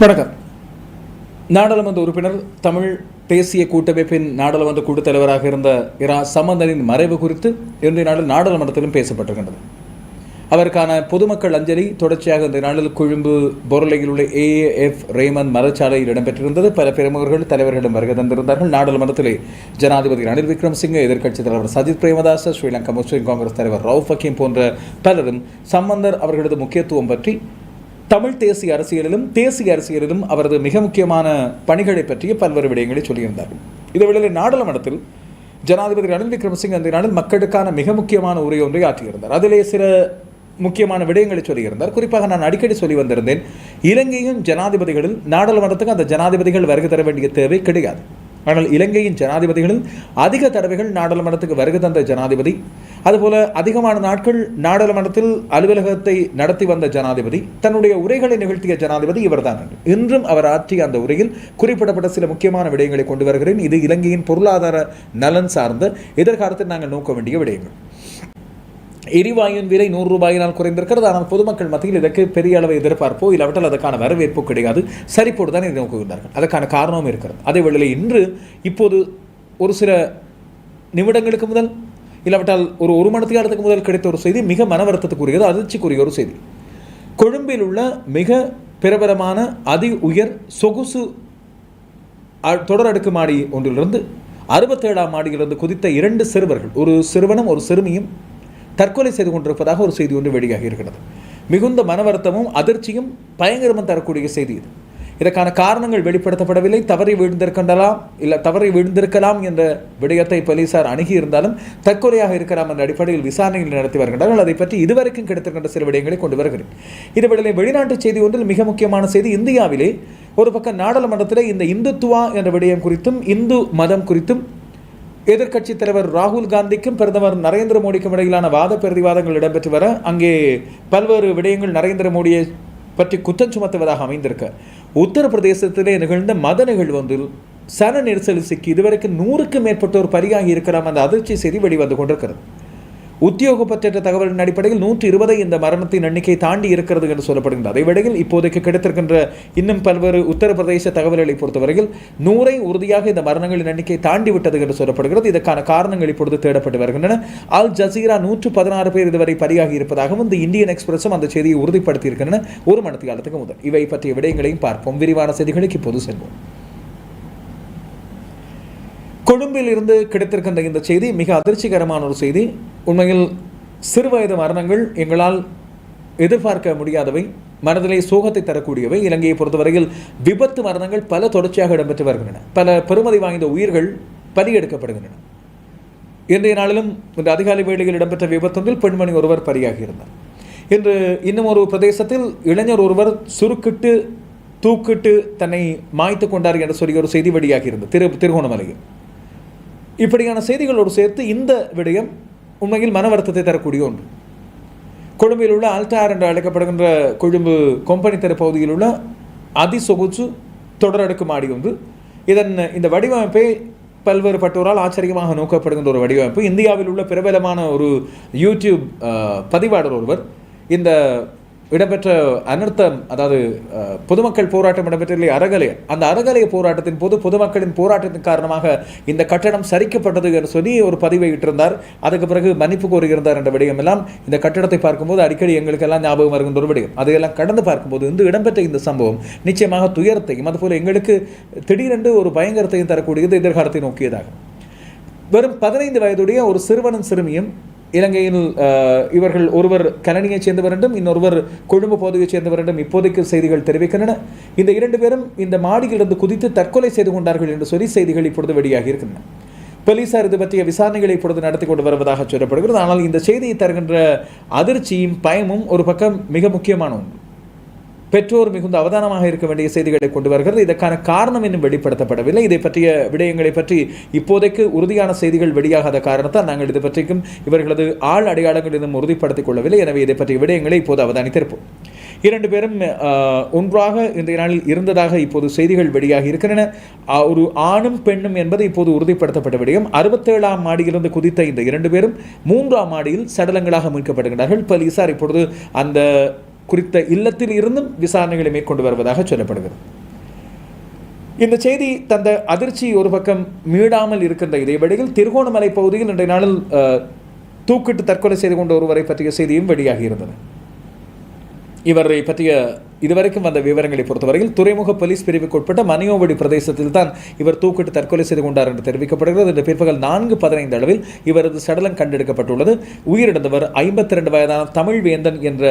வணக்கம். நாடாளுமன்ற உறுப்பினர் தமிழ் தேசிய கூட்டமைப்பின் நாடாளுமன்ற கூட்டத்தலைவராக இருந்த இரா சம்பந்தனின் மறைவு குறித்து இன்றைய நாளில் நாடாளுமன்றத்திலும் பேசப்பட்டிருக்கின்றது. அவருக்கான பொதுமக்கள் அஞ்சலி தொடர்ச்சியாக இந்த நாளில் கொழும்பு பொருளையில் உள்ள ஏஎஃப் ரேமன் மரச்சாலையில் இடம்பெற்றிருந்தது. பல பிரமுகர்கள் தலைவர்களிடம் வருகை தந்திருந்தார்கள். நாடாளுமன்றத்திலே ஜனாதிபதி ரணில் விக்ரமசிங்கே எதிர்க்கட்சித் தலைவர் சஜித் பிரேமதாச ஸ்ரீலங்கா முஸ்லீம் காங்கிரஸ் தலைவர் ரவுஃப் ஹக்கீம் போன்ற பலரும் சம்பந்தர் அவர்களது முக்கியத்துவம் பற்றி தமிழ் தேசிய அரசியலிலும் தேசிய அரசியலிலும் அவரது மிக முக்கியமான பணிகளை பற்றிய பல்வேறு விடயங்களை சொல்லியிருந்தார்கள் இதுவேளை நாடாளுமன்றத்தில் ஜனாதிபதி ரணில் விக்ரமசிங் அந்த நாளில் மக்களுக்கான மிக முக்கியமான உரை ஒன்றை ஆற்றியிருந்தார். அதிலே சில முக்கியமான விடயங்களை சொல்லியிருந்தார். குறிப்பாக நான் அடிக்கடி சொல்லி வந்திருந்தேன் இலங்கையின் ஜனாதிபதிகளில் நாடாளுமன்றத்துக்கு அந்த ஜனாதிபதிகள் வருகை தர வேண்டிய தேவை கிடையாது. ஆனால் இலங்கையின் ஜனாதிபதிகளில் அதிக தடவைகள் நாடாளுமன்றத்துக்கு வருகை தந்த ஜனாதிபதி அதுபோல அதிகமான நாட்கள் நாடாளுமன்றத்தில் அலுவலகத்தை நடத்தி வந்த ஜனாதிபதி தன்னுடைய உரைகளை நிகழ்த்திய ஜனாதிபதி இவர்தான். இன்றும் அவர் ஆற்றிய அந்த உரையில் குறிப்பிடப்பட்ட சில முக்கியமான விடயங்களை கொண்டு வருகிறேன். இது இலங்கையின் பொருளாதார நலன் சார்ந்த எதிர்காலத்தில் நாங்கள் நோக்க வேண்டிய விடயங்கள். எரிவாயுவின் விலை நூறு ரூபாயினால் குறைந்திருக்கிறது. ஆனால் பொதுமக்கள் மத்தியில் இதற்கு பெரிய அளவு எதிர்பார்ப்போ இல்லாவிட்டால் அதற்கான வரவேற்பு கிடையாது. சரிப்போடு தான் இதை நோக்குகின்றார்கள். அதற்கான காரணமும் இருக்கிறது. அதே வேளையில் இன்று இப்போது ஒரு சில நிமிடங்களுக்கு முதல் இல்லாவிட்டால் ஒரு ஒரு மணி நேரத்துக்கு முதல் கிடைத்த ஒரு செய்தி மிக மன வருத்தத்துக்குரியது அதிர்ச்சிக்குரிய ஒரு செய்தி. கொழும்பில் உள்ள மிக பிரபலமான அதி உயர் சொகுசு அ- அடுக்கு மாடி ஒன்றிலிருந்து அறுபத்தேழாம் மாடியிலிருந்து குதித்த இரண்டு சிறுவர்கள் ஒரு சிறுவனும் ஒரு சிறுமியும் தற்கொலை செய்து கொண்டிருப்பதாக ஒரு செய்தி ஒன்று வெளியாகி இருக்கிறது. மிகுந்த மனவருத்தமும் அதிர்ச்சியும் பயங்கரமும் தரக்கூடிய செய்தி இது. இதற்கான காரணங்கள் வெளிப்படுத்தப்படவில்லை. தவறி விழுந்திருக்கின்றலாம் இல்லை தவறி விழுந்திருக்கலாம் என்ற விடயத்தை போலீசார் அணுகியிருந்தாலும் தற்கொலையாக இருக்கலாம் என்ற அடிப்படையில் விசாரணைகள் நடத்தி வருகின்றார்கள் அதை பற்றி இதுவரைக்கும் கிடைத்திருக்கின்ற சில விடயங்களை கொண்டு வருகிறேன். இதுவேளை வெளிநாட்டு செய்தி ஒன்றில் மிக முக்கியமான செய்தி இந்தியாவிலே ஒரு பக்கம் நாடாளுமன்றத்தில் இந்த இந்துத்துவா என்ற விடயம் குறித்தும் இந்து மதம் குறித்தும் எதிர்க்கட்சித் தலைவர் ராகுல் காந்திக்கும் பிரதமர் நரேந்திர மோடிக்கும் இடையிலான வாத பிரதிவாதங்கள் இடம்பெற்று வர அங்கே பல்வேறு விடயங்கள் நரேந்திர மோடியை பற்றி குற்றம் சுமத்துவதாக அமைந்திருக்க உத்தரப்பிரதேசத்திலே நிகழ்ந்த மத நிகழ்வு ஒன்றில் சன நெரிசலில் சிக்கி இதுவரைக்கும் நூறுக்கும் மேற்பட்டோர் பரியாகி இருக்கலாம் அந்த அதிர்ச்சி செய்தி வெளிவந்து கொண்டிருக்கிறது. உத்தியோகப்பற்ற தகவலின் அடிப்படையில் நூற்றி இருபதை இந்த மரணத்தின் எண்ணிக்கை தாண்டி இருக்கிறது என்று சொல்லப்படுகின்றது. அதை விடையில் இப்போதைக்கு கிடைத்திருக்கின்ற இன்னும் பல்வேறு உத்தரப்பிரதேச தகவல்களை பொறுத்தவரையில் நூறை உறுதியாக இந்த மரணங்களின் எண்ணிக்கை தாண்டி விட்டது என்று சொல்லப்படுகிறது. இதற்கான காரணங்கள் இப்பொழுது தேடப்பட்டு வருகின்றன. அல் ஜசீரா நூற்று பதினாறு பேர் இதுவரை பலியாகி இருப்பதாகவும் இந்த இந்தியன் எக்ஸ்பிரஸும் அந்த செய்தியை உறுதிப்படுத்தியிருக்கின்றன ஒரு மணி காலத்துக்கு முதல். இவை பற்றிய விடயங்களையும் பார்ப்போம். விரிவான செய்திகளுக்கு இப்போது செல்வோம். கொழும்பில் இருந்து கிடைத்திருக்கின்ற இந்த செய்தி மிக அதிர்ச்சிகரமான ஒரு செய்தி. உண்மையில் சிறுவயது மரணங்கள் எங்களால் எதிர்பார்க்க முடியாதவை மனதிலே சோகத்தை தரக்கூடியவை. இலங்கையை பொறுத்தவரையில் விபத்து மரணங்கள் பல தொடர்ச்சியாக இடம்பெற்று வருகின்றன. பல பெருமதி வாய்ந்த உயிர்கள் பலியெடுக்கப்படுகின்றன. இன்றைய நாளிலும் இந்த அதிகாலை வேளையில் இடம்பெற்ற விபத்தொன்றில் பெண்மணி ஒருவர் பலியாகியிருந்தார். இன்று இன்னும் ஒரு பிரதேசத்தில் இளைஞர் ஒருவர் சுருக்கிட்டு தூக்கிட்டு தன்னை மாய்த்து கொண்டார் என்று சொல்லி ஒரு செய்தி வழியாகியிருந்தது திரு திருகோணமலையில். இப்படியான செய்திகளோடு சேர்த்து இந்த விடயம் உண்மையில் மன வருத்தத்தை தரக்கூடிய ஒன்று. கொழும்பில் உள்ள அல்டார் என்று அழைக்கப்படுகின்ற கொழும்பு கொம்பனி தெரு பகுதியில் உள்ள அதிசொகுச்சு தொடரடுக்கு மாடி ஒன்று. இதன் இந்த வடிவமைப்பை பல்வேறு பட்டோரால் ஆச்சரியமாக நோக்கப்படுகின்ற ஒரு வடிவமைப்பு. இந்தியாவில் உள்ள பிரபலமான ஒரு யூடியூப் பதிவாளர் ஒருவர். இந்த இடம்பெற்ற அனர்த்தம் அதாவது பொதுமக்கள் போராட்டம் இடம்பெற்ற அறகலை அந்த அறகலைய போராட்டத்தின் போது பொதுமக்களின் போராட்டத்தின் காரணமாக இந்த கட்டடம் சரிக்கப்பட்டது என்று சொல்லி ஒரு பதிவை இட்டிருந்தார். அதுக்கு பிறகு மன்னிப்பு கோருகிறார் என்ற விடயம் எல்லாம் இந்த கட்டடத்தை பார்க்கும்போது அடிக்கடி எங்களுக்கெல்லாம் ஞாபகம் வருகின்ற ஒரு விடயம். அதையெல்லாம் கடந்து பார்க்கும்போது இந்த இடம்பெற்ற இந்த சம்பவம் நிச்சயமாக துயரத்தையும் அதுபோல் எங்களுக்கு திடீரென்று ஒரு பயங்கரத்தையும் தரக்கூடியது எதிர்காலத்தை நோக்கியதாகும். வெறும் பதினைந்து வயதுடைய ஒரு சிறுவனும் சிறுமியும் இலங்கையில் இவர்கள் ஒருவர் கலனியைச் சேர்ந்தவர் என்றும் இன்னொருவர் கொழும்பு பகுதியைச் சேர்ந்தவர் என்றும் இப்போதைக்கு செய்திகள் தெரிவிக்கின்றன. இந்த இரண்டு பேரும் இந்த மாடியிலிருந்து குதித்து தற்கொலை செய்து கொண்டார்கள் என்று சொல்லி செய்திகள் இப்பொழுது வெளியாகி இருக்கின்றன. போலீசார் இது பற்றிய விசாரணைகளை இப்பொழுது நடத்தி கொண்டு வருவதாக சொல்லப்படுகிறது. ஆனால் இந்த செய்தியை தருகின்ற அதிர்ச்சியும் பயமும் ஒரு பக்கம் மிக முக்கியமான ஒன்று. பெற்றோர் மிகுந்த அவதானமாக இருக்க வேண்டிய செய்திகளை கொண்டு வருகிறது. இதற்கான காரணம் இன்னும் வெளிப்படுத்தப்படவில்லை. இதை பற்றிய விடயங்களை பற்றி இப்போதைக்கு உறுதியான செய்திகள் வெளியாகாத காரணத்தால் நாங்கள் இது பற்றிக்கும் இவர்களது ஆள் அடையாளங்கள் இன்னும் உறுதிப்படுத்திக் கொள்ளவில்லை. எனவே இதை பற்றிய விடயங்களை இப்போது அவதானித்திருப்போம். இரண்டு பேரும் ஒன்றாக இன்றைய நாளில் இருந்ததாக இப்போது செய்திகள் வெளியாகி இருக்கின்றன. ஒரு ஆணும் பெண்ணும் என்பது இப்போது உறுதிப்படுத்தப்பட்ட விடயம். அறுபத்தேழாம் மாடியிலிருந்து குதித்த இந்த இரண்டு பேரும் மூன்றாம் மாடியில் சடலங்களாக மீட்கப்படுகின்றார்கள். போலீசார் இப்பொழுது அந்த குறித்த இல்லத்தில் இருந்தும் விசாரணைகளை மேற்கொண்டு வருவதாக சொல்லப்படுகிறது. இந்த செய்தி தந்த அதிர்ச்சி ஒரு பக்கம் மீடாமல் இருக்கின்ற இதே வேளையில் திருகோணமலை பகுதியில் இன்றைய நாளில் தூக்கிட்டு தற்கொலை செய்து கொண்ட ஒருவரை பற்றிய செய்தியும் வெளியாகி இருந்தது. இவரை பற்றிய இதுவரைக்கும் வந்த விவரங்களை பொறுத்தவரையில் துறைமுக போலீஸ் பிரிவுக்குட்பட்ட மணியோவடி பிரதேசத்தில் தான் இவர் தூக்கிட்டு தற்கொலை செய்து கொண்டார் என்று தெரிவிக்கப்படுகிறது. இன்று பிற்பகல் நான்கு பதினைந்து அளவில் இவரது சடலம் கண்டெடுக்கப்பட்டுள்ளது. உயிரிழந்தவர் ஐம்பத்தி ரெண்டு வயதான தமிழ் வேந்தன் என்ற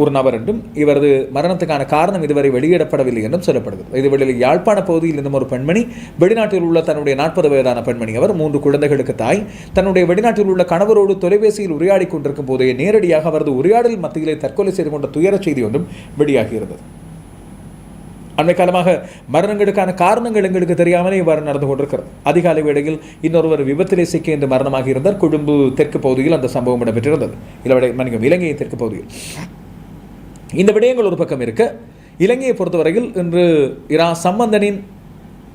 ஒரு நபர் என்றும் இவரது மரணத்துக்கான காரணம் இதுவரை வெளியிடப்படவில்லை என்றும் சொல்லப்படுகிறது. இதுவெளியில் யாழ்ப்பாண பகுதியில் இருந்தும் ஒரு பெண்மணி வெளிநாட்டில் உள்ள தன்னுடைய நாற்பது வயதான பெண்மணி அவர் மூன்று குழந்தைகளுக்கு தாய். தன்னுடைய வெளிநாட்டில் உள்ள கணவரோடு தொலைபேசியில் உரையாடி கொண்டிருக்கும் போதே நேரடியாக அவரது உரையாடல் மத்தியிலே தற்கொலை செய்து கொண்ட துயரச் செய்தி ஒன்றும் வெளியாகியிருந்தது. அண்மை காலமாக மரணங்களுக்கான காரணங்கள் எங்களுக்கு தெரியாமலே இவ்வாறு நடந்து கொண்டிருக்கிறது. அதிகாலை வேளையில் இன்னொருவர் விபத்திலே சிக்க என்று மரணமாக இருந்தார் கொழும்பு தெற்கு பகுதியில் அந்த சம்பவம் இடம்பெற்றிருந்தது. இல்லை மன்னிக்கும் இலங்கையை தெற்கு பகுதியில். இந்த விடயங்கள் ஒரு பக்கம் இருக்க. இலங்கையை பொறுத்தவரையில் இன்று இரா சம்பந்தனின்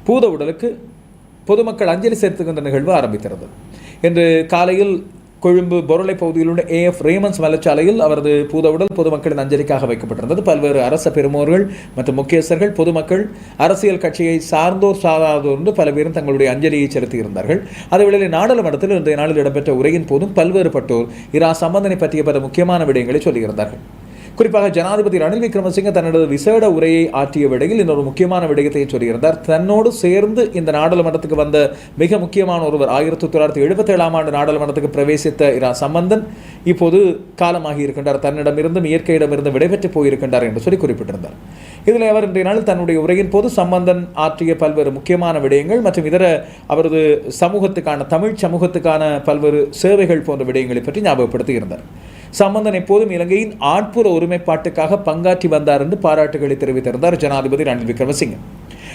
பூத உடலுக்கு பொதுமக்கள் அஞ்சலி செலுத்துகின்ற நிகழ்வு ஆரம்பித்திருந்தது. இன்று காலையில் கொழும்பு பொருளை பகுதியில் உள்ள ஏஎஃப் ரேமன்ஸ் மலைச்சாலையில் அவரது பூத உடல் பொதுமக்களின் அஞ்சலிக்காக வைக்கப்பட்டிருந்தது. பல்வேறு அரச பெருமோர்கள் மற்றும் முக்கியஸ்தர்கள் பொதுமக்கள் அரசியல் கட்சியை சார்ந்தோர் சாராதோர் என்று பல பேரும் தங்களுடைய அஞ்சலியை செலுத்தியிருந்தார்கள். அதேவேளையில் நாடாளுமன்றத்தில் இன்றைய நாளில் இடம்பெற்ற உரையின் போதும் பல்வேறுபட்டோர் இரா சம்பந்தனை பற்றிய பல முக்கியமான விடயங்களை சொல்லியிருந்தார்கள். குறிப்பாக ஜனாதிபதி ரணில் விக்ரமசிங்க தன்னோட விசேட உரையை ஆற்றிய விடையில் இன்னொரு முக்கியமான விடயத்தை சொல்லியிருந்தார். தன்னோடு சேர்ந்து இந்த நாடாளுமன்றத்துக்கு வந்த மிக முக்கியமான ஒருவர் ஆயிரத்தி தொள்ளாயிரத்தி எழுபத்தி ஏழாம் ஆண்டு நாடாளுமன்றத்துக்கு பிரவேசித்த இரா சம்பந்தன் இப்போது காலமாகி இருக்கின்றார். தன்னிடமிருந்தும் இயற்கையிடமிருந்து விடைபெற்று போயிருக்கின்றார் என்று சொல்லி குறிப்பிட்டிருந்தார். இதில் அவர் இன்றைய நாள் தன்னுடைய உரையின் போது சம்பந்தன் ஆற்றிய பல்வேறு முக்கியமான விடயங்கள் மற்றும் இதர அவரது சமூகத்துக்கான தமிழ் சமூகத்துக்கான பல்வேறு சேவைகள் போன்ற விடயங்களை பற்றி ஞாபகப்படுத்தியிருந்தார். சம்பந்தன் எப்போதும் இலங்கையின் ஆட்புற ஒருமைப்பாட்டுக்காக பங்காற்றி வந்தார் என்று பாராட்டுகளை தெரிவித்திருந்தார் ஜனாதிபதி ரணில் விக்ரமசிங்கே.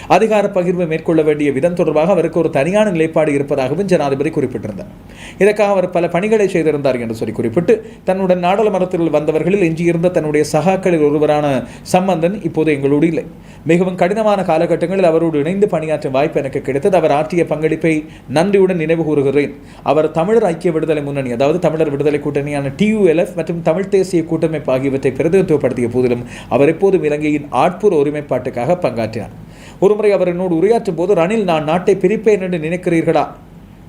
அதிகார பகிர்வு மேற்கொள்ள வேண்டிய விதம் தொடர்பாக அவருக்கு ஒரு தனியான நிலைப்பாடு இருப்பதாகவும் ஜனாதிபதி குறிப்பிட்டிருந்தார். இதற்காக அவர் பல பணிகளை செய்திருந்தார் என்று சொல்லி குறிப்பிட்டு தன்னுடன் நாடாளுமன்றத்தில் வந்தவர்களில் எஞ்சியிருந்த தன்னுடைய சகாக்களில் ஒருவரான சம்பந்தன் இப்போது எங்களோடு இல்லை. மிகவும் கடினமான காலகட்டங்களில் அவரோடு இணைந்து பணியாற்றும் வாய்ப்பு எனக்கு கிடைத்தது. அவர் ஆற்றிய பங்களிப்பை நன்றியுடன் நினைவு கூறுகிறேன். அவர் தமிழர் ஐக்கிய விடுதலை முன்னணி அதாவது தமிழர் விடுதலை கூட்டணியான டியூஎல்எஃப் மற்றும் தமிழ் தேசிய கூட்டமைப்பு ஆகியவற்றை பிரதிநிதித்துவப்படுத்திய போதிலும் அவர் எப்போதும் இலங்கையின் ஆட்புற ஒருமைப்பாட்டுக்காக பங்காற்றினார். ஒருமுறை அவர் என்னோடு உரையாற்றும் போது ரணில் நான் நாட்டை பிரிப்பேன் என்று நினைக்கிறீர்களா?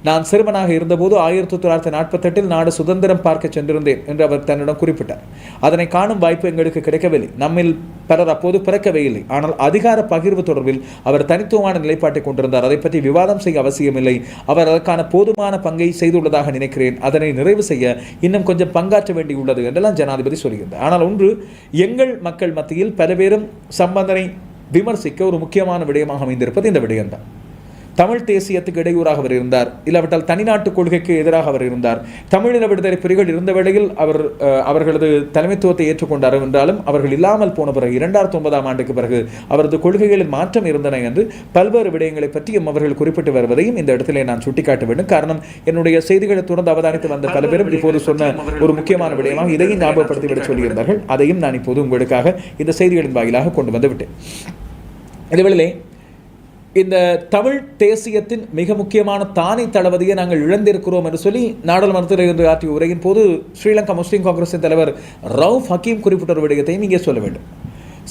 நான் சிறுவனாக இருந்தபோது ஆயிரத்தி தொள்ளாயிரத்தி நாற்பத்தெட்டில் நாடு சுதந்திரம் பார்க்க சென்றிருந்தேன் என்று அவர் தன்னிடம் குறிப்பிட்டார். அதனை காணும் வாய்ப்பு எங்களுக்கு கிடைக்கவில்லை. நம்மில் பலர் அப்போது பிறக்கவே இல்லை. ஆனால் அதிகார பகிர்வு தொடர்பில் அவர் தனித்துவமான நிலைப்பாட்டை கொண்டிருந்தார். அதை பற்றி விவாதம் செய்ய அவசியமில்லை. அவர் அதற்கான போதுமான பங்கை செய்துள்ளதாக நினைக்கிறேன். அதனை நிறைவு செய்ய இன்னும் கொஞ்சம் பங்காற்ற வேண்டியுள்ளது என்றெல்லாம் ஜனாதிபதி சொல்கிறார் ஆனால் ஒன்று எங்கள் மக்கள் மத்தியில் பல பேரும் சம்பந்தனை விமர்சிக்க ஒரு முக்கியமான விடயமாக அமைந்திருப்பது இந்த விடயம்தான். தமிழ் தேசியத்துக்கு இடையூறாக அவர் இருந்தார். இல்லாவிட்டால் தனிநாட்டு கொள்கைக்கு எதிராக அவர் இருந்தார். தமிழின விடுதலை புலிகள் இருந்த வேளையில் அவர் அவர்களது தலைமைத்துவத்தை ஏற்றுக்கொண்டார் என்றாலும் அவர்கள் இல்லாமல் போன பிறகு இரண்டாயிரத்தி ஒன்பதாம் ஆண்டுக்கு பிறகு அவரது கொள்கைகளில் மாற்றம் இருந்தன என்று பல்வேறு விடயங்களை பற்றியும் அவர்கள் குறிப்பிட்டு வருவதையும் இந்த இடத்திலே நான் சுட்டிக்காட்ட வேண்டும். காரணம் என்னுடைய செய்திகளை தொடர்ந்து அவதானித்து வந்த பல பேரும் இப்போது சொன்ன ஒரு முக்கியமான விடயமாக இதையும் ஞாபகப்படுத்திவிட சொல்லியிருந்தார்கள். அதையும் நான் இப்போது உங்களுக்காக இந்த செய்திகளின் வாயிலாக கொண்டு வந்து விட்டேன் இந்த தமிழ் தேசியத்தின் மிக முக்கியமான தானை தளபதியை நாங்கள் இழந்திருக்கிறோம் என்று சொல்லி நாடாளுமன்றத்தில் இருந்து ஆற்றிய உரையின் போது ஸ்ரீலங்கா முஸ்லீம் காங்கிரஸின் தலைவர் ரவுஃப் ஹக்கீம் குறிப்பிட்ட ஒரு விடயத்தையும் இங்கே சொல்ல வேண்டும்.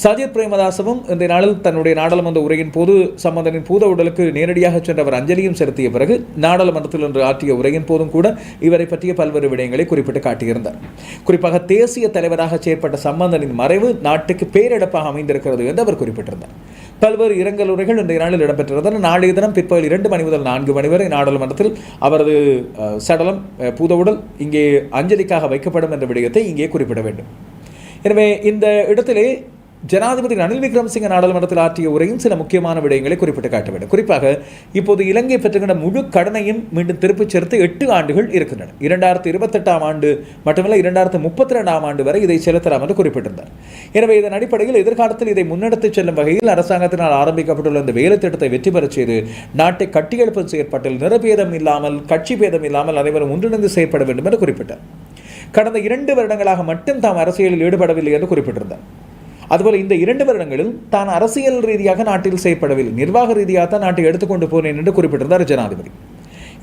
சஜித் பிரேமதாசவும் இந்த நாளில் தன்னுடைய நாடாளுமன்ற உரையின் போது சம்பந்தனின் பூத உடலுக்கு நேரடியாக சென்றவர் அஞ்சலியும் செலுத்திய பிறகு நாடாளுமன்றத்தில் இன்று ஆற்றிய உரையின் போதும் கூட இவரை பற்றிய பல்வேறு விடயங்களை குறிப்பிட்டு காட்டியிருந்தார். குறிப்பாக தேசிய தலைவராக செயற்பட்ட சம்பந்தனின் மறைவு நாட்டுக்கு பேரிழப்பாக அமைந்திருக்கிறது என்று அவர் குறிப்பிட்டிருந்தார். பல்வேறு இரங்கல் உரைகள் இன்றைய நாளில் இடம்பெற்றிருந்தன. நாளைய தினம் பிற்பகல் இரண்டு மணி முதல் நான்கு மணி வரை நாடாளுமன்றத்தில் அவரது சடலம் பூதவுடல் இங்கே அஞ்சலிக்காக வைக்கப்படும் என்ற விடயத்தை இங்கே குறிப்பிட வேண்டும். எனவே இந்த இடத்திலே ஜனாதிபதி ரணில் விக்ரமசிங்க நாடாளுமன்றத்தில் ஆற்றிய உரையும் சில முக்கியமான விடயங்களை குறிப்பிட்டு காட்ட வேண்டும் குறிப்பாக இப்போது இலங்கை பெற்றுக்கின்ற முழு கடனையும் மீண்டும் திருப்பிச் சேர்த்து எட்டு ஆண்டுகள் இருக்கின்றன. இரண்டாயிரத்தி இருபத்தெட்டாம் ஆண்டு மட்டுமல்ல இரண்டாயிரத்தி முப்பத்தி ரெண்டாம் ஆண்டு வரை இதை செலுத்தலாம் என்று குறிப்பிட்டிருந்தார். எனவே இதன் அடிப்படையில் எதிர்காலத்தில் இதை முன்னெடுத்துச் செல்லும் வகையில் அரசாங்கத்தினால் ஆரம்பிக்கப்பட்டுள்ள இந்த வேலை திட்டத்தை வெற்றி பெறச் செய்து நாட்டை கட்டியெழுப்பும் செயற்பாட்டில் நிறபேதம் இல்லாமல் கட்சி பேதம் இல்லாமல் அனைவரும் ஒன்றிணைந்து செயற்பட வேண்டும் என்று குறிப்பிட்டார். கடந்த இரண்டு வருடங்களாக மட்டும் தாம் அரசியலில் ஈடுபடவில்லை என்று குறிப்பிட்டிருந்தார். அதுபோல இந்த இரண்டு வருடங்களில் தான் அரசியல் ரீதியாக நாட்டில் செய்யப்படவில்லை நிர்வாக ரீதியாக தான் நாட்டை எடுத்துக்கொண்டு போனேன் என்று குறிப்பிட்டிருந்தார் ஜனாதிபதி.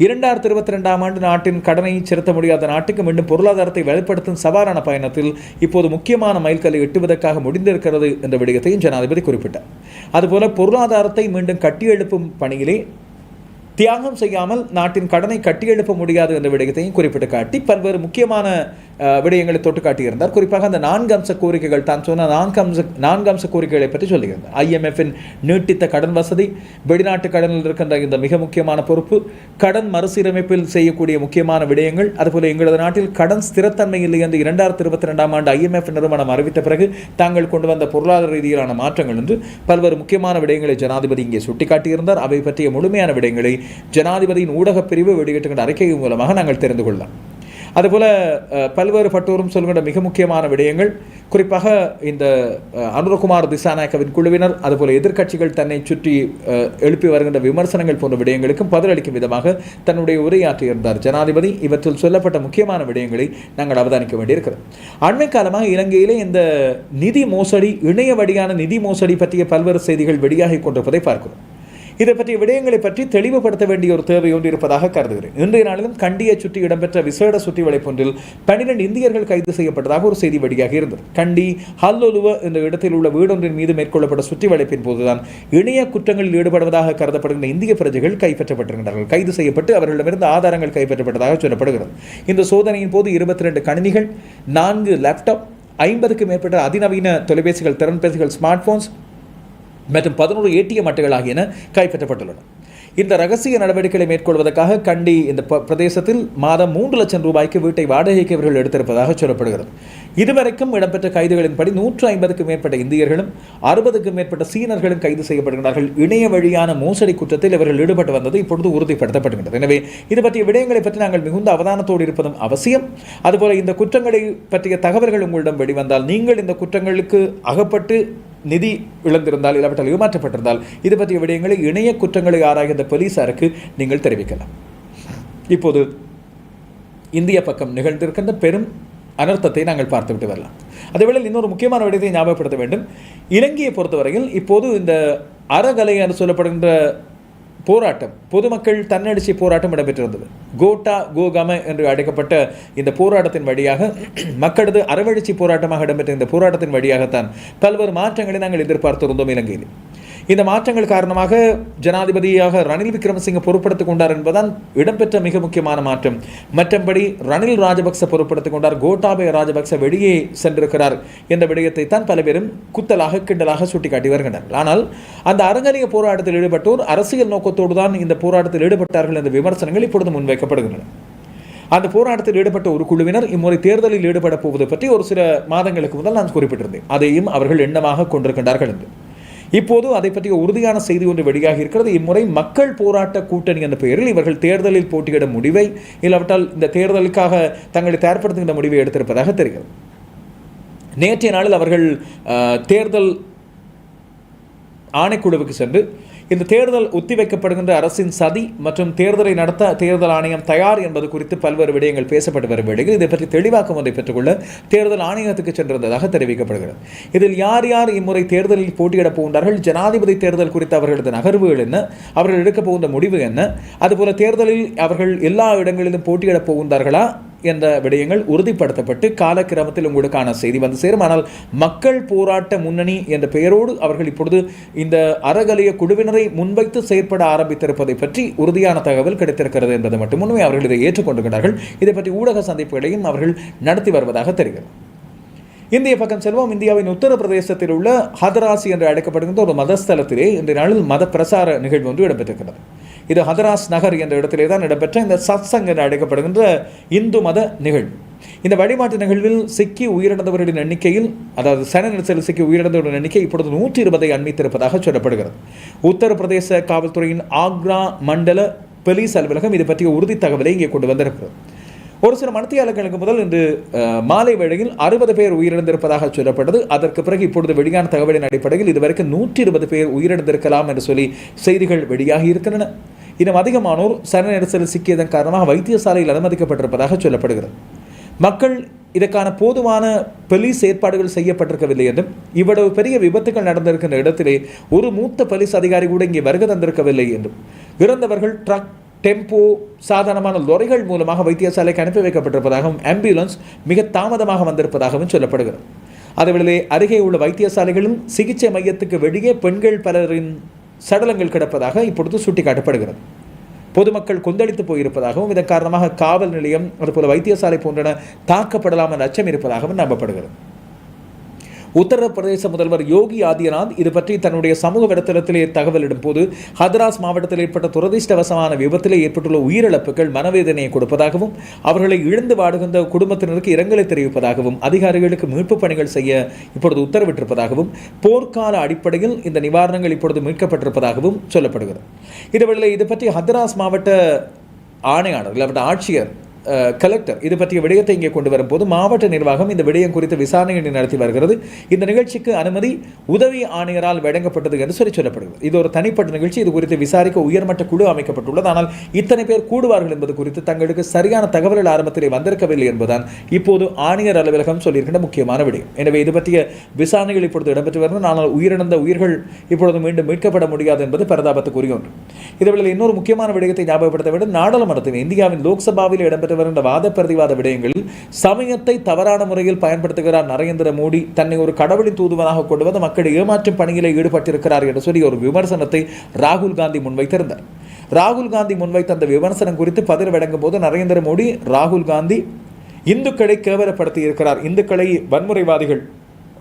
இரண்டாயிரத்தி இருபத்தி ரெண்டாம் ஆண்டு நாட்டின் கடனை செலுத்த முடியாத நாட்டுக்கு மீண்டும் பொருளாதாரத்தை வெளிப்படுத்தும் சவாலான பயணத்தில் இப்போது முக்கியமான மைல்கல்லை எட்டுவதற்காக முடிந்திருக்கிறது என்ற விடயத்தையும் ஜனாதிபதி குறிப்பிட்டார். அதுபோல பொருளாதாரத்தை மீண்டும் கட்டியெழுப்பும் பணியிலே தியாகம் செய்யாமல் நாட்டின் கடனை கட்டியெழுப்ப முடியாது என்ற விடயத்தையும் குறிப்பிட்டு காட்டி பல்வேறு முக்கியமான விடயங்களை தொட்டு காட்டியிருந்தார். குறிப்பாக அந்த நான்கு அம்ச கோரிக்கைகள் தான் சொன்ன நான்கு அம்ச நான்கு அம்ச கோரிக்கைகளை பற்றி சொல்லியிருந்தார். ஐஎம்எஃப்பின் நீட்டித்த கடன் வசதி வெளிநாட்டு கடனில் இருக்கின்ற இந்த மிக முக்கியமான பொறுப்பு கடன் மறுசீரமைப்பில் செய்யக்கூடிய முக்கியமான விடயங்கள் அதுபோல எங்களது நாட்டில் கடன் ஸ்திரத்தன்மை இல்லை என்று இரண்டாயிரத்தி இருபத்தி ரெண்டாம் ஆண்டு ஐஎம்எஃப் நிறுவனம் அறிவித்த பிறகு தாங்கள் கொண்டு வந்த பொருளாதார ரீதியிலான மாற்றங்கள் என்று பல்வேறு முக்கியமான விடயங்களை ஜனாதிபதி இங்கே சுட்டிக்காட்டியிருந்தார். அவை பற்றிய முழுமையான விடயங்களை ஜனாதிபதியின் ஊடகப் பிரிவு வெளியிட்டுகின்ற அறிக்கை மூலமாக நாங்கள் தெரிந்து கொள்ளலாம். அதுபோல் பல்வேறு பட்டோரும் சொல்கின்ற மிக முக்கியமான விடயங்கள் குறிப்பாக இந்த அனுரகுமார் திசாநாயக்கவின் குழுவினர் அதுபோல் எதிர்க்கட்சிகள் தன்னை சுற்றி எழுப்பி வருகின்ற விமர்சனங்கள் போன்ற விடயங்களுக்கும் பதிலளிக்கும் விதமாக தன்னுடைய உரையாற்றியிருந்தார் ஜனாதிபதி. இவற்றில் சொல்லப்பட்ட முக்கியமான விடயங்களை நாங்கள் அவதானிக்க வேண்டியிருக்கிறது. அண்மை காலமாக இலங்கையிலே இந்த நிதி மோசடி இணைய வழியான நிதி மோசடி பற்றிய பல்வேறு செய்திகள் வெளியாகி கொண்டிருப்பதை பார்க்கிறோம். இதை பற்றிய விடயங்களை பற்றி தெளிவுபடுத்த வேண்டிய ஒரு தேவை ஒன்று இருப்பதாக கருதுகிறேன். இன்றைய நாளிலும் கண்டியை சுற்றி இடம்பெற்ற விசேட சுற்றி வளைப்பொன்றில் பன்னிரண்டு இந்தியர்கள் கைது செய்யப்பட்டதாக ஒரு செய்தி வெளியாக இருந்தது. கண்டி ஹல்லொலுவ என்ற இடத்தில் உள்ள வீடொன்றின் மீது மேற்கொள்ளப்பட்ட சுற்றி வளைப்பின் போதுதான் இணைய குற்றங்களில் ஈடுபடுவதாக கருதப்படுகின்ற இந்திய பிரஜைகள் கைப்பற்றப்பட்டிருக்கிறார்கள் கைது செய்யப்பட்டு அவர்களிடமிருந்து ஆதாரங்கள் கைப்பற்றப்பட்டதாக சொல்லப்படுகிறது. இந்த சோதனையின் போது இருபத்தி ரெண்டு கணினிகள் நான்கு லேப்டாப் ஐம்பதுக்கு மேற்பட்ட அதிநவீன தொலைபேசிகள் திறன்பேசிகள் ஸ்மார்ட் போன்ஸ் மற்றும் பதினோரு ஏடிஎம் அட்டைகள் ஆகியன கைப்பற்றப்பட்டுள்ளன. இந்த ரகசிய நடவடிக்கைகளை மேற்கொள்வதற்காக கண்டி இந்த பிரதேசத்தில் மாதம் மூன்று லட்சம் ரூபாய்க்கு வீட்டை வாடகைக்கு இவர்கள் எடுத்திருப்பதாக சொல்லப்படுகிறது. இதுவரைக்கும் இடம்பெற்ற கைதுகளின்படி நூற்று ஐம்பதுக்கும் மேற்பட்ட இந்தியர்களும் அறுபதுக்கும் மேற்பட்ட சீனர்களும் கைது செய்யப்படுகிறார்கள். இணைய வழியான மோசடி குற்றத்தில் இவர்கள் ஈடுபட்டு வந்தது இப்பொழுது உறுதிப்படுத்தப்படுகிறது எனவே இது பற்றிய விடயங்களை பற்றி நாங்கள் மிகுந்த அவதானத்தோடு இருப்பதும் அவசியம். அதுபோல இந்த குற்றங்களை பற்றிய தகவல்கள் உங்களிடம் வெளிவந்தால் நீங்கள் இந்த குற்றங்களுக்கு அகப்பட்டு நிதி இழந்திருந்தால் இல்லாவிட்டால் ஏமாற்றப்பட்டிருந்தால் இது பற்றிய விடயங்களை இணைய குற்றங்களை ஆராய்கின்ற போலீசாருக்கு நீங்கள் தெரிவிக்கலாம். இப்போது இந்திய பக்கம் நிகழ்ந்திருக்கின்ற பெரும் அனர்த்தத்தை நாங்கள் பார்த்துவிட்டு வரலாம். அதேவேளை இன்னொரு முக்கியமான விடயத்தை ஞாபகப்படுத்த வேண்டும். இலங்கையை பொறுத்தவரையில் இப்போது இந்த அறகலை என்று சொல்லப்படுகின்ற போராட்டம் பொதுமக்கள் தன்னெழுச்சி போராட்டம் இடம்பெற்றிருந்தது. கோட்டா கோகம என்று அழைக்கப்பட்ட இந்த போராட்டத்தின் வழியாக மக்களது அறவழிச்சி போராட்டமாக இடம்பெற்ற இந்த போராட்டத்தின் வழியாகத்தான் பல்வேறு மாற்றங்களை நாங்கள் எதிர்பார்த்திருந்தோம் இலங்கையில். இந்த மாற்றங்கள் காரணமாக ஜனாதிபதியாக ரணில் விக்ரமசிங்க பொறுப்படுத்திக் கொண்டார் என்பதுதான் இடம்பெற்ற மிக முக்கியமான மாற்றம். மற்றபடி ரணில் ராஜபக்ச பொறுப்படுத்திக் கொண்டார். கோட்டாபய ராஜபக்ச வெளியே சென்றிருக்கிறார் என்ற விடயத்தை தான் பல பேரும் குத்தலாக கிண்டலாக சுட்டிக்காட்டி வருகின்றனர். ஆனால் அந்த அரங்கலிய போராட்டத்தில் ஈடுபட்டோர் அரசியல் நோக்கத்தோடு தான் இந்த போராட்டத்தில் ஈடுபட்டார்கள் என்ற விமர்சனங்கள் இப்பொழுது முன்வைக்கப்படுகின்றன. அந்த போராட்டத்தில் ஈடுபட்ட ஒரு குழுவினர் இம்முறை தேர்தலில் ஈடுபட போவது பற்றி ஒரு சில மாதங்களுக்கு முதல் நான் குறிப்பிட்டிருந்தேன். அதையும் அவர்கள் எண்ணமாக கொண்டிருக்கின்றார்கள் என்று. இப்போது அதை பற்றிய உறுதியான செய்தி ஒன்று வெளியாக இருக்கிறது. இம்முறை மக்கள் போராட்ட கூட்டணி என்ற பெயரில் இவர்கள் தேர்தலில் போட்டியிட முடிவை இல்லாவிட்டால் இந்த தேர்தலுக்காக தங்களை தயார்படுத்துகின்ற முடிவை எடுத்திருப்பதாக தெரிகிறது. நேற்றைய நாளில் அவர்கள் தேர்தல் ஆணைக்குழுவுக்கு சென்று இந்த தேர்தல் ஒத்திவைக்கப்படுகின்ற அரசின் சதி மற்றும் தேர்தலை நடத்த தேர்தல் ஆணையம் தயார் என்பது குறித்து பல்வேறு விடயங்கள் பேசப்பட்டு வரும் வேளையில் இதை பற்றி தெளிவாக்கம் ஒன்றை பெற்றுக்கொள்ள தேர்தல் ஆணையத்துக்கு சென்றிருந்ததாக தெரிவிக்கப்படுகிறது. இதில் யார் யார் இம்முறை தேர்தலில் போட்டியிடப் போகின்றார்கள்? ஜனாதிபதி தேர்தல் குறித்த அவர்களது நகர்வுகள் என்ன? அவர்கள் எடுக்கப் போகின்ற முடிவு என்ன? அதுபோல தேர்தலில் அவர்கள் எல்லா இடங்களிலும் போட்டியிடப் போகின்றார்களா? என்ற விடயங்கள் உறுதிப்படுத்தப்பட்டு காலக்கிரமத்தில் உங்களுக்கான செய்தி வந்து சேரும். ஆனால் மக்கள் போராட்ட முன்னணி என்ற பெயரோடு அவர்கள் இப்பொழுது இந்த அறகலைய குழுவினரை முன்வைத்து செயற்பட ஆரம்பித்திருப்பதை பற்றி உறுதியான தகவல் கிடைத்திருக்கிறது என்பது உண்மை அவர்கள் இதை ஏற்றுக்கொண்டிருக்கிறார்கள் இதை பற்றி ஊடக சந்திப்புகளையும் அவர்கள் நடத்தி வருவதாக தெரிகிறது. இந்திய பக்கம் செல்வம். இந்தியாவின் உத்தரப்பிரதேசத்தில் உள்ள ஹதராசி என்று அழைக்கப்படுகின்ற ஒரு மதஸ்தலத்திலே இன்றைய நாளில் மத பிரசார நிகழ்வு ஒன்று இடம்பெற்றிருக்கிறது. இது ஹதராஸ் நகர் என்ற இடத்திலே தான் இடம்பெற்ற இந்த சத்சங் என்று அழைக்கப்படுகின்ற இந்து மத நிகழ்வு. இந்த வழிபாட்டு நிகழ்வில் சிக்கி உயிரிழந்தவர்களின் எண்ணிக்கையில் அதாவது சன நெரிசலில் சிக்கி உயிரிழந்தவர்களின் எண்ணிக்கை இப்பொழுது நூற்றி இருபதை அண்மித்திருப்பதாக சொல்லப்படுகிறது. உத்தரப்பிரதேச காவல்துறையின் ஆக்ரா மண்டல போலீஸ் அலுவலகம் இது பற்றிய உறுதி தகவலை இங்கே கொண்டு வந்திருக்கிறது. ஒரு சில மணித்தியாளர்களுக்கு முதல் இன்று மாலை வேளையில் அறுபது பேர் உயிரிழந்திருப்பதாக சொல்லப்பட்டது. அதற்கு பிறகு இப்பொழுது வெளியான தகவலின் அடிப்படையில் இதுவரைக்கும் நூற்றி இருபது பேர் உயிரிழந்திருக்கலாம் என்று சொல்லி செய்திகள் வெளியாகி இருக்கின்றன. இன்னும் அதிகமானோர் சரண நெரிசலில் சிக்கியதன் காரணமாக வைத்தியசாலையில் அனுமதிக்கப்பட்டிருப்பதாக சொல்லப்படுகிறது. மக்கள் இதற்கான போதுமான போலீஸ் ஏற்பாடுகள் செய்யப்பட்டிருக்கவில்லை என்றும் இவ்வளவு பெரிய விபத்துகள் நடந்திருக்கின்ற இடத்திலே ஒரு மூத்த போலீஸ் அதிகாரி கூட இங்கே வருகை தந்திருக்கவில்லை என்றும். இறந்தவர்கள் ட்ரக் டெம்போ சாதாரணமான லொறைகள் மூலமாக வைத்தியசாலைக்கு அனுப்பி வைக்கப்பட்டிருப்பதாகவும் ஆம்புலன்ஸ் மிக தாமதமாக வந்திருப்பதாகவும் சொல்லப்படுகிறது. அதேவேளை அருகே உள்ள வைத்தியசாலைகளும் சிகிச்சை மையத்துக்கு வெளியே பெண்கள் பலரின் சடலங்கள் கிடப்பதாக இப்பொழுது சுட்டிக்காட்டப்படுகிறது. பொதுமக்கள் கொந்தளித்து போயிருப்பதாகவும் இதன் காரணமாக காவல் நிலையம் அதுபோல வைத்தியசாலை போன்றன தாக்கப்படலாம் என்ற அச்சம் இருப்பதாகவும் நம்பப்படுகிறது. உத்தரப்பிரதேச முதல்வர் யோகி ஆதித்யநாத் இது பற்றி தன்னுடைய சமூக வலைத்தளத்திலே தகவலிடும் போது ஹத்ராஸ் மாவட்டத்தில் ஏற்பட்ட துரதிர்ஷ்டவசமான விபத்தில் ஏற்பட்டுள்ள உயிரிழப்புகள் மனவேதனையை கொடுப்பதாகவும் அவர்களை இழந்து வாடுகின்ற குடும்பத்தினருக்கு இரங்கலை தெரிவிப்பதாகவும் அதிகாரிகளுக்கு மீட்பு பணிகள் செய்ய இப்பொழுது உத்தரவிட்டிருப்பதாகவும் போர்க்கால அடிப்படையில் இந்த நிவாரணங்கள் இப்பொழுது மீட்கப்பட்டிருப்பதாகவும் சொல்லப்படுகிறது. இதுவரையில் இது பற்றி ஹத்ராஸ் மாவட்ட ஆணையாளர் இல்லாவிட்ட ஆட்சியர் கலெக்டர் இது பற்றிய விடயத்தை இங்கே கொண்டு வரும்போது மாவட்ட நிர்வாகம் இந்த விடயம் குறித்து விசாரணைகளை நடத்தி வருகிறது. இந்த நிகழ்ச்சிக்கு அனுமதி உதவி ஆணையரால் வழங்கப்பட்டது என்று சொல்லி சொல்லப்படுகிறது. இது ஒரு தனிப்பட்ட நிகழ்ச்சி. இது குறித்து விசாரிக்க உயர்மட்ட குழு அமைக்கப்பட்டுள்ளது. ஆனால் இத்தனை பேர் கூடுவார்கள் என்பது குறித்து தங்களுக்கு சரியான தகவல்கள் ஆரம்பத்திலே வந்திருக்கவில்லை என்பதுதான் இப்போது ஆணையர் அலுவலகம் சொல்லியிருக்கின்ற முக்கியமான விடயம். எனவே இது பற்றிய விசாரணைகள் இப்பொழுது இடம்பெற்று வருகிறது ஆனால் உயிரிழந்த உயிர்கள் இப்பொழுது மீண்டும் மீட்கப்பட முடியாது என்பது பரதாபத்துக்குரிய ஒன்று. இதுவேளை இன்னொரு முக்கியமான விடயத்தை ஞாபகப்படுத்த வேண்டும். நாடாளுமன்றத்தில் இந்தியாவின் லோக்சபாவில் இடம்பெற்ற வருகின்ற வாத பிரதிவாத விடயங்களில் சமயத்தை தவறான முறையில் பயன்படுத்துகிறார் நரேந்திர மோடி. தன்னை ஒரு கடவுளின் தூதுவனாக கொண்டு வந்து மக்களை ஏமாற்றும் பணியில் ஈடுபட்டிருக்கிறார் என்று சொல்லி ஒரு விமர்சனத்தை ராகுல் காந்தி முன்வைத்திருந்தார். ராகுல் காந்தி முன்வைத்த அந்த விமர்சனம் குறித்து பதில் வழங்கும் போது நரேந்திர மோடி ராகுல் காந்தி இந்துக்களை கேவலப்படுத்தி இருக்கிறார் இந்துக்களை வன்முறைவாதிகள்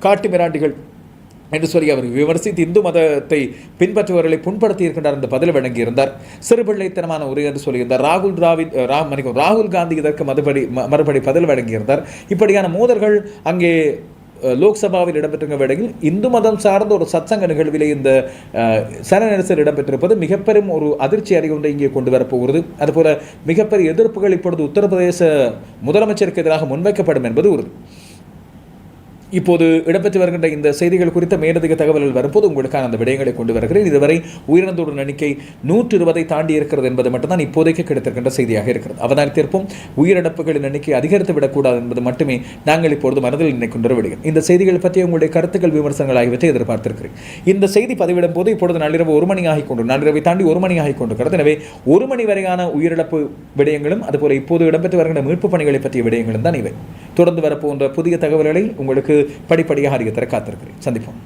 காட்டு மிராண்டிகள் என்று சொல்லி அவர் விமர்சித்து இந்து மதத்தை பின்பற்றுபவர்களை புண்படுத்தி இருக்கின்றார் என்று பதில் வழங்கியிருந்தார். சிறுபிள்ளைத்தனமான உரை என்று சொல்லியிருந்தார். ராகுல் டிராவிட் ராம் மணிக்கும் ராகுல் காந்தி இதற்கு மறுபடி மறுபடி பதில் வழங்கியிருந்தார். இப்படியான மோதல்கள் அங்கே லோக்சபாவில் இடம்பெற்ற வேளையில் இந்து மதம் சார்ந்த ஒரு சத்சங்க நிகழ்விலே இந்த அஹ், சன நெரிசல் இடம்பெற்றிருப்பது மிகப்பெரும் ஒரு அதிர்ச்சி அறிவுண்டை இங்கே கொண்டு வரப்போகிறது. அதுபோல மிகப்பெரிய எதிர்ப்புகள் இப்பொழுது உத்தரப்பிரதேச முதலமைச்சருக்கு எதிராக முன்வைக்கப்படும் என்பது உறுதி. இப்போது இடம்பெற்று வருகின்ற இந்த செய்திகள் குறித்த மேலதிக தகவல்கள் வரும்போது உங்களுக்கான அந்த விடயங்களை கொண்டு வருகிறேன். இதுவரை உயிரிழந்தோரின் எண்ணிக்கை நூற்று இருபதை தாண்டி இருக்கிறது என்பது மட்டும்தான் இப்போதைக்கு கிடைத்திருக்கின்ற செய்தியாக இருக்கிறது. அவதானித்திருப்போம் உயிரிழப்புகளின் எண்ணிக்கை அதிகரித்து விடக்கூடாது என்பது மட்டுமே நாங்கள் இப்பொழுது மனதில் நினைக்கின்ற விடுகிறோம். இந்த செய்திகள் பற்றி உங்களுடைய கருத்துக்கள் விமர்சனங்கள் ஆகியவற்றை எதிர்பார்த்திருக்கிறேன். இந்த செய்தி பதிவிடும் போது இப்பொழுது நள்ளிரவு ஒரு மணி ஆகிக் கொண்டு நள்ளிரவை தாண்டி ஒரு மணி ஆகிக் கொண்டிருக்கிறது எனவே ஒரு மணி வரையான உயிரிழப்பு விடயங்களும் அதுபோல இப்போது இடம்பெற்று வருகின்ற மீட்பு பணிகளை பற்றிய விடயங்களும் தான் இவை. தொடர்ந்து வரப்போன்ற புதிய தகவல்களை உங்களுக்கு படிப்படியாக அறிய தர காத்திருக்கிறேன். சந்திப்போம்.